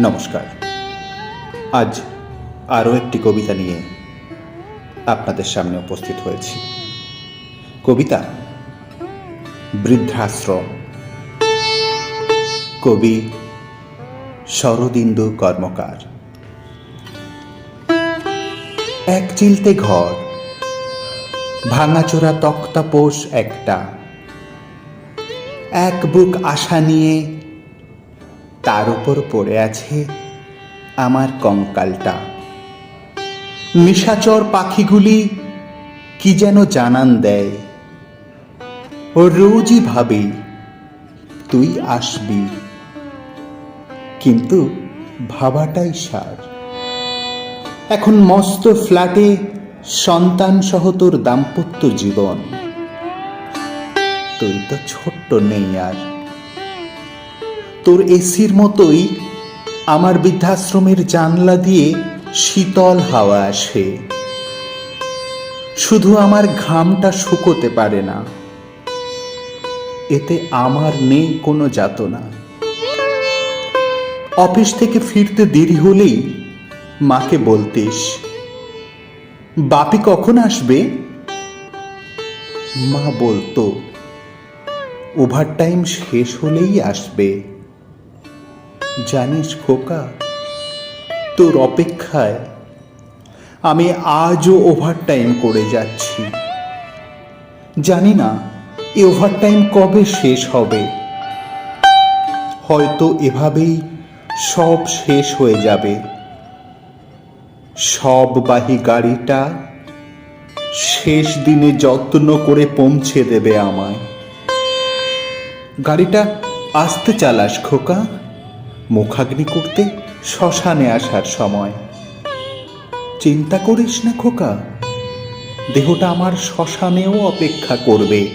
নমস্কার। আজ আরও একটি কবিতা নিয়ে আপনাদের সামনে উপস্থিত হয়েছি। কবিতা, বৃদ্ধাশ্রম। কবি, শরদিন্দু কর্মকার। এক চিলতে ঘর, ভাঙাচোরা তক্তাপোষ একটা। এক বুক আশা নিয়ে তার উপর পড়ে আছে আমার কঙ্কালটা। নিশাচর পাখিগুলি কি যেন জানান দেয়। ও রোজই ভাবি, তুই আসবি। কিন্তু ভাবাটাই সার। এখন মস্ত ফ্ল্যাটে সন্তান সহ তোর দাম্পত্য জীবন। তুই তো ছোট্ট নেই আর। তোর এসির মতোই আমার বৃদ্ধাশ্রমের জানলা দিয়ে শীতল হাওয়া আসে। শুধু আমার ঘামটা শুকোতে পারে না। এতে আমার নেই কোনো যাতনা। অফিস থেকে ফিরতে দেরি হলেই মাকে বলতিস, বাপি কখন আসবে? মা বলতো ওভারটাইম শেষ হলেই আসবে। জানিস খোকা, তোর অপেক্ষায় আমি আজও ওভারটাইম করে যাচ্ছি। জানি না এ ওভারটাইম কবে শেষ হবে। হয়তো এভাবেই সব শেষ হয়ে যাবে। সব বাহি গাড়িটা শেষ দিনে যত্ন করে পৌঁছে দেবে আমায়। গাড়িটা আস্তে চালাস খোকা। মুখাগ্নি করতে শ্মশানে আসার সময়। চিন্তা করিস না খোকা, দেহটা আমার শ্মশানেও অপেক্ষা করবে।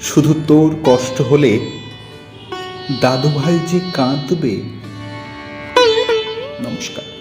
শুধু তোর কষ্ট হলে দাদু ভাই যে কাঁদবে। নমস্কার।